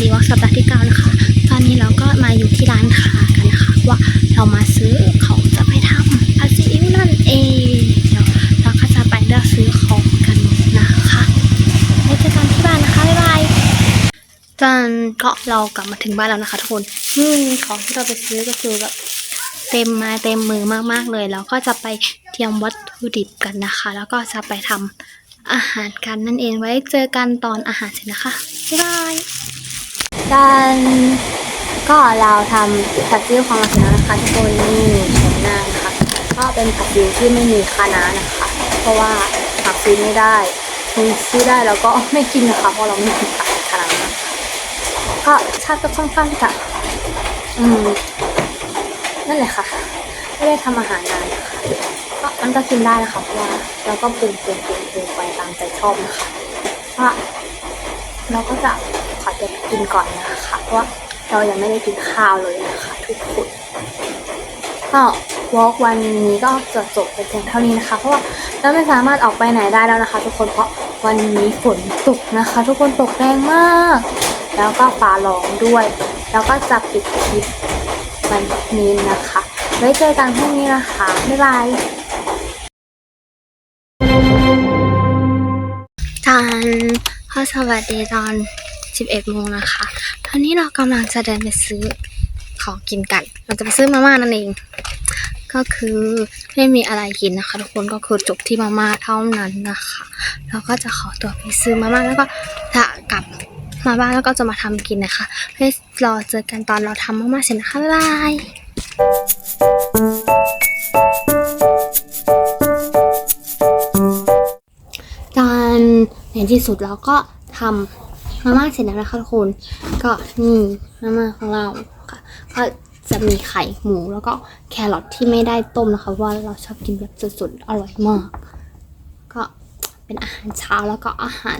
ดีวอล์กสัปดาห์ที่9นะคะ ตอนนี้เราก็มาอยู่ที่ร้านค้ากันนะคะ ว่าเรามาซื้อของจะไปทำอาดซีอิ๊วนั่นเอง เดี๋ยวเราก็จะไปเลือกซื้อของกันนะคะไว้เจอกันที่บ้านนะคะ บ๊ายบายจนก็เรากลับมาถึงบ้านแล้วนะคะทุกคนนี่ของที่เราไปซื้อก็คือแบบเต็มมาเต็มมือมากๆเลยแล้วก็จะไปเตรียมวัตถุดิบกันนะคะ แล้วก็จะไปทำอาหารกันนั่นเองไว้เจอกันตอนอาหารเสร็จนะคะ บ๊ายบาย กันก็เราทำผัดซีอิ๊วของเราเสร็จแล้วนะคะทุกคนนี่ชมหน้านะคะก็เป็นผัดซีอิ๊วที่ไม่มีคะน้านะคะ เพราะว่าผักซื้อไม่ได้ซื้อซื้อได้แล้วก็ไม่กินนะคะเพราะเราไม่กินผักคะน้าก็ชาติก็ค่อนข้างจะอืมนั่นแหละค่ะ ไม่ได้ทำอาหารนานนะคะก็มันก็กินได้นะคะเพราะว่าเราก็ปรุงปรุงปรุงปรุงไปตามใจชอบนะคะว่าเราก็จะ ขอจะกินก่อนนะคะเพราะว่าเรายังไม่ได้กินข้าวเลยนะคะทุกคนก็วอล์กวันนี้ก็จะจบไปเพียงเท่านี้นะคะ เพราะว่าเราไม่สามารถออกไปไหนได้แล้วนะคะ ทุกคนเพราะวันนี้ฝนตกนะคะ ทุกคนตกแรงมาก แล้วก็ฟ้าร้องด้วย แล้วก็จะปิดคลิปวันนี้นะคะ ไว้เจอกันพรุ่งนี้นะคะ บ๊ายบายตอนข้อสวัสดีตอน 11โมงนะคะ ตอนนี้เรากำลังจะเดินไปซื้อของกินกัน เราจะไปซื้อมาม่านั่นเอง ก็คือไม่มีอะไรกินนะคะ ทุกคนก็คือจบที่มาม่าเท่านั้นนะคะ เราก็จะขอตัวไปซื้อมาม่าแล้วก็จะกลับมาบ้านแล้วก็จะมาทำกินนะคะไว้รอเจอกันตอนเราทำมาม่าเสร็จนะคะบ๊ายบายตอนในที่สุดเราก็ทำ มาม่าเสร็จแล้วนะคะทุกคน ก็นี่มาม่าของเราค่ะก็จะมีไข่หมูแล้วก็แครอทที่ไม่ได้ต้มนะคะว่าเราชอบกินแบบสดๆอร่อยมาก ก็เป็นอาหารเช้าแล้วก็อาหาร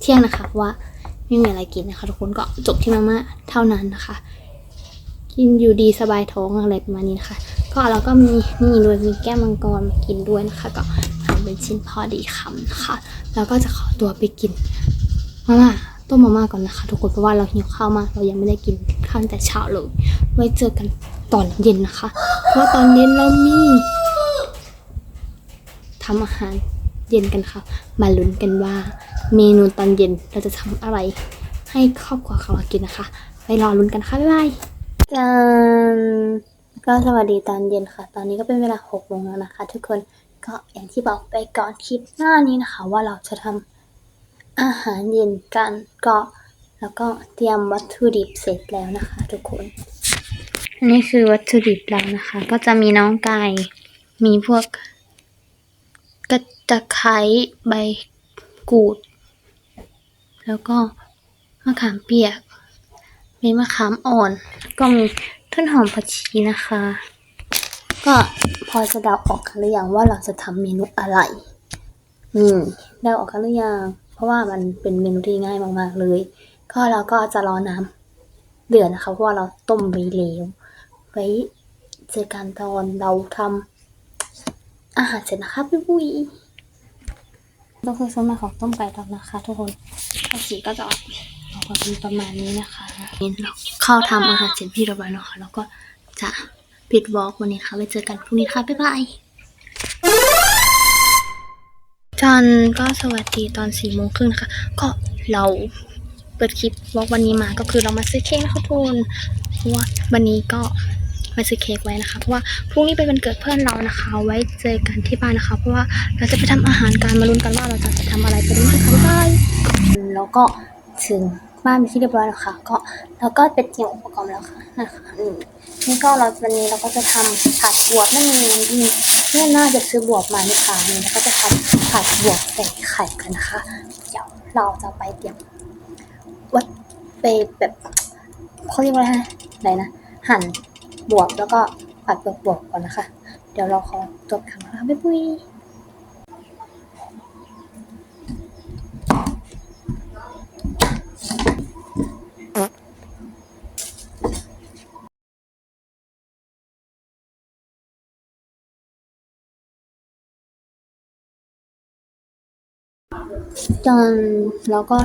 เที่ยงนะคะว่าไม่มีอะไรกินนะคะทุกคนก็จบที่มาม่าเท่านั้นนะคะ กินอยู่ดีสบายท้องอะไรประมาณนี้นะคะ ก็เราก็มีนี่ด้วยมีแก้วมังกรมากินด้วยนะคะ ก็ทำเป็นชิ้นพอดีคำนะคะ แล้วก็จะขอตัวไปกิน มาม่าต้มมาม่าก่อนนะคะทุกคนเพราะว่าเราหิวข้าวมากเรายังไม่ได้กินข้าวแต่เช้าเลย ไว้เจอกันตอนเย็นนะคะ เพราะตอนเย็นเรามีทำอาหารเย็นกันค่ะ มาลุ้นกันว่า เมนูตอนเย็นเราจะทำอะไร ให้ครอบครัวเขาากินนะคะ ไปรอลุ้นกันค่ะบ๊ายบายกันก็สวัสดีตอนเย็นค่ะ ตอนนี้ก็เป็นเวลาหกโมงแล้วนะคะ ทุกคนก็อย่างที่บอกไปก่อนคลิปหน้านี้นะคะ ว่าเราจะทำ อาหารเย็นกันก็แล้วก็เตรียมวัตถุดิบเสร็จแล้วนะคะทุกคน อันนี้คือวัตถุดิบเรานะคะ ก็จะมีน้องไก่มีพวกกระตะไคร้ใบกูด แล้วก็มะขามเปียก มีมะขามอ่อน ก็มีต้นหอมผักชีนะคะ ก็พอจะเดาออกกันหรือยังว่าเราจะทำเมนูอะไร อืมเดาออกกันหรือยังเพราะว่ามันเป็นเมนูที่ง่ายมากๆเลย ก็เราก็จะรอน้ำเดือดนะคะเพราะว่าเราต้มไว้แล้วไว้เจอกันตอนเราทำอาหารเสร็จนะคะพี่บุยก็คือส่วนมากของต้มไก่เรานะคะ ทุกคนข้าวสีก็จะออกออกมาเป็นประมาณนี้นะคะนี่เราเข้าทำอาหารเสร็จพี่เรียบร้อยแล้วค่ะแล้วก็จะปิดวอล์กวันนี้ค่ะไว้เจอกันพรุ่งนี้ค่ะบ๊ายบาย จันก็สวัสดีตอนสี่โมงครึ่งนะคะ ก็เราเปิดคลิปวอล์กวันนี้มาก็คือเรามาซื้อเค้กนะคะทุนเพราะว่าวันนี้ก็มาซื้อเค้กไว้นะคะ เพราะว่าพรุ่งนี้เป็นวันเกิดเพื่อนเรานะคะ ไว้เจอกันที่บ้านนะคะ เพราะว่าเราจะไปทำอาหารการมาลุ้นกันว่าเราจะไปทำอะไรไปลุ้นกันค่ะบ๊ายบายแล้วก็ถึง บ้านเป็นที่เรียบร้อยแล้วค่ะ ก็แล้วก็เป็นเตรียมอุปกรณ์แล้วค่ะนะคะอืมนี่ก็เราวันนี้เราก็จะทำผัดบวบนั่นเองอืมเนี่ยน่าจะซื้อบวบมาในี่ค่ะนี่แล้วก็จะทำผัดบวบใส่ไข่กันนะคะเดี๋ยวเราจะไปเตรียมวัดไปแบบเขาเรียกว่าอะไรนะอะไรนะหั่นบวบแล้วก็ผัดบวบบวบก่อนนะคะ เดี๋ยวเราขอจบคำนะคะบ๊ายบาย จนเราก็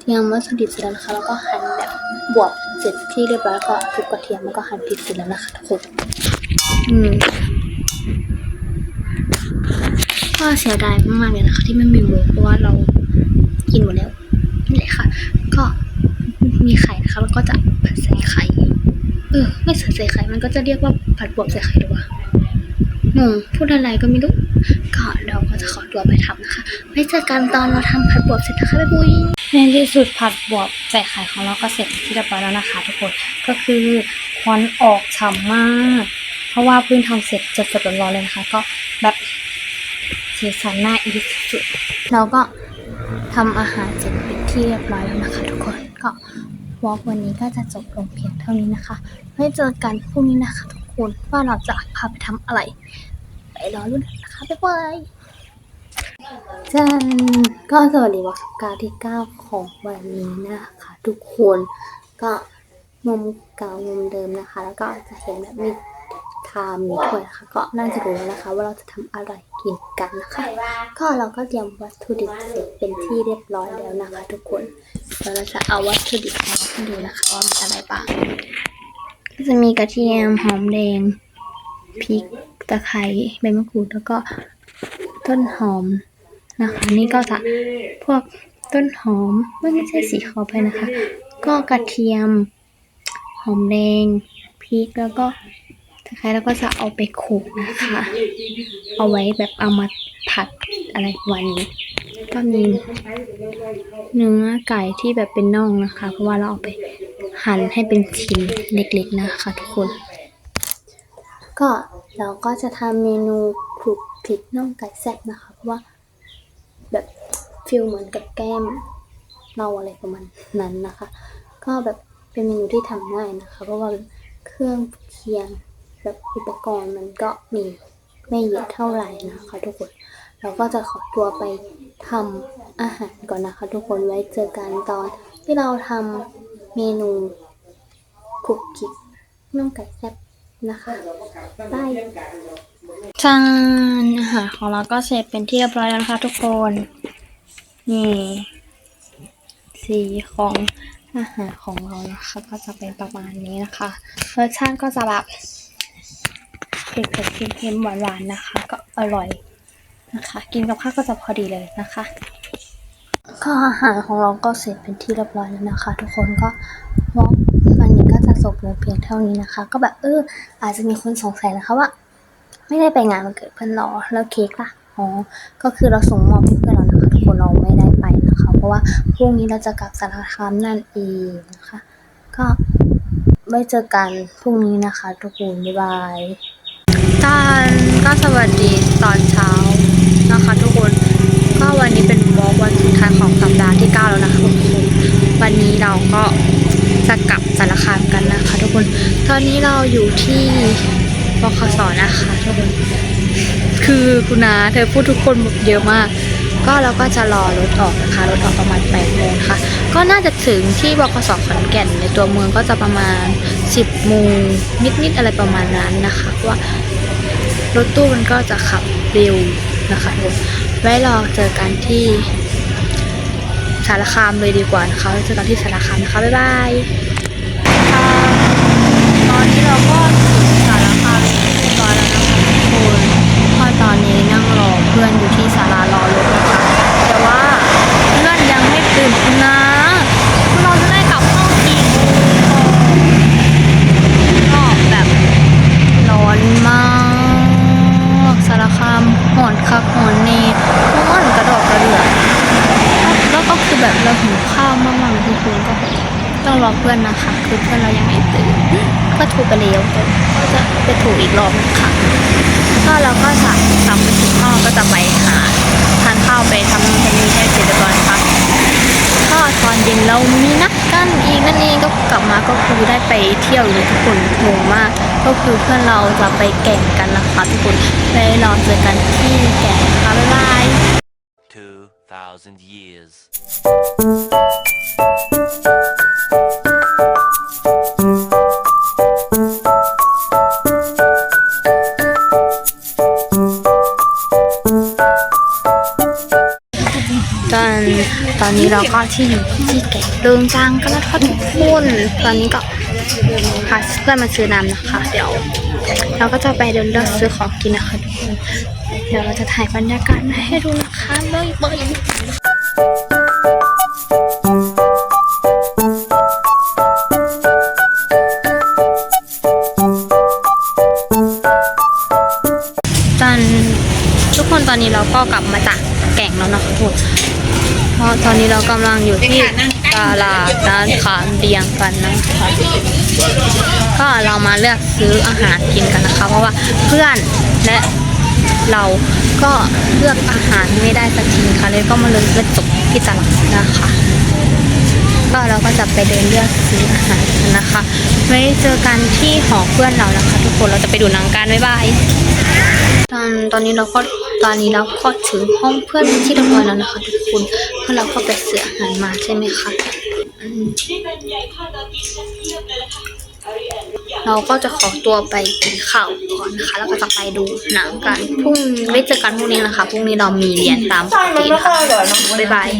เตรียมวัตถุดิบเสร็จแล้วนะคะ แล้วก็หั่นแบบบวบเสร็จที่เรียบร้อยแล้วก็ทุบกระเทียมแล้วก็หั่นพริกเสร็จแล้วนะคะทุกคนอืมก็เสียดายมากๆเลยนะคะ ที่ไม่มีหมูเพราะว่าเรากินหมดแล้วนี่แหละค่ะ ก็มีไข่นะคะแล้วก็จะผัดใส่ไข่เออไม่ใส่ใส่ไข่มันก็จะเรียกว่าผัดบวบใส่ไข่หรือวะงงพูดอะไรก็ไม่รู้ ก็เราก็จะขอตัวไปทำนะคะไว้เจอกันตอนเราทำผัดบวบเสร็จนะคะบ๊ายบายในที่สุดผัดบวบใส่ไข่ของเราก็เสร็จที่เรียบร้อยแล้วนะคะ ทุกคนก็คือควันออกฉ่ำมาก เพราะว่าเพิ่งทำเสร็จสดๆร้อนๆเลยนะคะ ก็แบบสีสันน่าอีทสุดเราก็ทำอาหารเสร็จเป็นที่เรียบร้อยแล้วนะคะ ทุกคนก็วอล์กวันนี้ก็จะจบลงเพียงเท่านี้นะคะไว้เจอกันพรุ่งนี้นะคะ ทุกคนว่าเราจะพาไปทำอะไร ไปรอรุ่น กันนะคะบ๊ายบายจันก็สวัสดีวันการที่9ของวันนี้นะคะ ทุกคนก็มุมเก่ามุมเดิมนะคะ แล้วก็จะเห็นแบบมีทามมีถ้วยนะคะ ก็น่าจะรู้แล้วนะคะ ว่าเราจะทำอะไรกินกันนะคะ ก็เราก็เตรียมวัตถุดิบเสร็จเป็นที่เรียบร้อยแล้วนะคะ ทุกคนเดี๋ยวเราจะเอาวัตถุดิบมาให้ดูนะคะว่ามีอะไรบ้างก็จะมีกระเทียมหอมแดงพริก ตะไคร้ใบมะกรูดแล้วก็ต้นหอมนะคะ นี่ก็จะพวกต้นหอมไม่ไม่ใช่สีขาวไปนะคะ ก็กระเทียม หอมแดงพริกแล้วก็ตะไคร้แล้วก็จะเอาไปโขลกนะคะ เอาไว้แบบเอามาผัดอะไรวันนี้ก็มีเนื้อไก่ที่แบบเป็นน่องนะคะ เพราะว่าเราเอาไปหั่นให้เป็นชิ้นเล็กๆนะคะ ทุกคน ก็เราก็จะทำเมนูคลุกคลิกน่องไก่แซ่บนะคะ เพราะว่าแบบฟิลเหมือนกับแก้มเราอะไรประมาณนั้นนะคะ ก็แบบเป็นเมนูที่ทำง่ายนะคะ เพราะว่าเครื่องเคียงแบบอุปกรณ์มันก็มีไม่เยอะเท่าไหร่นะคะทุกคนเราก็จะขอตัวไปทำอาหารก่อนนะคะ ทุกคนไว้เจอกันตอนที่เราทำเมนูคลุกคลิกน่องไก่แซ่บ นะคะบายจานอาหารของเราก็เสร็จเป็นที่เรียบร้อยแล้วนะคะทุกคน นี่ สีของอาหารของเรานะคะ ก็จะเป็นประมาณนี้นะคะรสชาติก็จะแบบเผ็ดๆเค็มๆหวานๆนะคะ ก็อร่อยนะคะ กินกับข้าวก็จะพอดีเลยนะคะก็อาหารของเราก็เสร็จเป็นที่เรียบร้อยแล้วนะคะ ทุกคนก็วอล์กวันนี้ก็ จะจบลงเพียงเท่านี้นะคะ ก็แบบเออ อาจจะมีคนสงสัยนะคะว่า ไม่ได้ไปงานวันเกิดเพื่อนหรอแล้วเค้กล่ะอ๋อก็คือเราส่งมอบให้เพื่อนเรานะคะทุกคนเราไม่ได้ไปนะคะ เพราะว่าพรุ่งนี้เราจะกลับสารคามนั่นเองนะคะ ก็ไว้เจอกันพรุ่งนี้นะคะทุกคนบ๊ายบายตอนก็สวัสดีตอนเช้านะคะ ทุกคนก็วันนี้เป็นวอล์กวันสุดท้ายของสัปดาห์ที่ 9 แล้วนะคะทุกคนวันนี้เราก็จะกลับ สารคามกันนะคะ ทุกคน ตอนนี้เราอยู่ที่บคสนะคะทุกคน คือคุณนาเธอพูดทุกคนเยอะมาก ก็เราก็จะรอรถออกนะคะ รถออกประมาณ8โมงค่ะ ก็น่าจะถึงที่บคสขอนแก่นในตัวเมืองก็จะประมาณ 10โมงนิดๆอะไรประมาณนั้นนะคะว่ารถตู้มันก็จะขับเร็วนะคะทุกคนไว้รอเจอกันที่สารคามเลยดีกว่านะคะเจอกันที่สารคามนะคะ บ๊ายบาย ตอนนี้เราก็ถึงสารคามเรียบร้อยแล้วนะคะทุกคนก็ตอนนี้นั่งรอเพื่อนอยู่ที่ศาลารอรถนะคะแต่ว่าเพื่อนยังไม่ตื่นนะเราจะได้กลับห้องกี่โมงก็แบบร้อนมากสารคามหอนคักหอนเนร้อนกระดอกกระเดือกแล้วก็คือแบบเราหิวข้าวมากๆทุกคนก็ต้องรอเพื่อนนะคะ คือเพื่อนเรายังไม่ตื่นก็โทรไปแล้วก็จะไปโทรอีกรอบนึงค่ะก็เราก็จะกลับไปถึงห้องก็จะไปหาทานข้าวไปทำนู่นทำนี่ให้เสร็จเรียบร้อนะคะก็ตอนเย็นเรามีนัดกันอีกนั่นเองก็กลับมาก็คือได้ไปเที่ยวเลยทุกคนงงมาก ก็คือเพื่อนเราจะไปแก่งกันนะคะทุกคนไปรอเจอกันที่แก่งนะคะบ๊ายบาย2,000 years. ที่อยู่ที่แก่งเดิงจางก็แล้วค่ะทุกคนตอนนี้ก็พาเพื่อนมาซื้อน้ำนะคะ เดี๋ยว เราก็จะไปเดินเลือกซื้อของกินนะคะทุกคนเดี๋ยวเราจะถ่ายบรรยากาศมาให้ดูนะคะเบยเบย ร้านขาเบียงกันนะคะก็เรามาเลือกซื้ออาหารกินกันนะคะ เพราะว่าเพื่อนและเราก็เลือกอาหารไม่ได้สักทีค่ะเลยก็มาเลยเลือกจบที่ตลาดนะคะ ก็เราก็จะไปเดินเลือกซื้ออาหารกันนะคะไว้เจอกันที่หอเพื่อนเรานะคะ ทุกคนเราจะไปดูหนังกันบ๊ายบายตอนตอนนี้เราก็ตอนนี้เราก็ถึงห้องเพื่อนที่เรียบร้อยแล้วนะคะทุกคนเพราะเราก็ไปซื้ออาหารมาใช่ไหมคะ อืมเราก็จะขอตัวไปกินข้าวก่อนนะคะ แล้วก็จะไปดูหนังกันพรุ่งไม่เจอกันพรุ่งนี้นะคะพรุ่งนี้เรามีเรียนตามปกตินะคะบ๊ายบาย